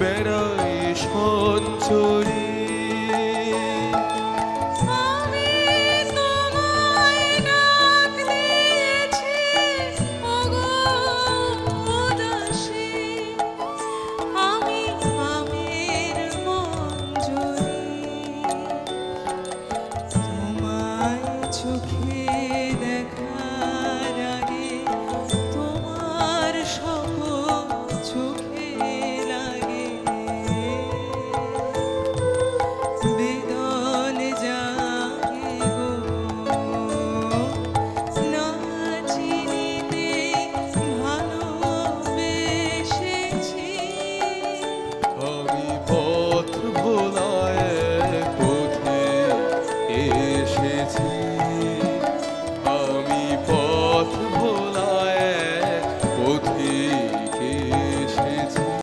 বেড়ায় সঞ্চরী morrer.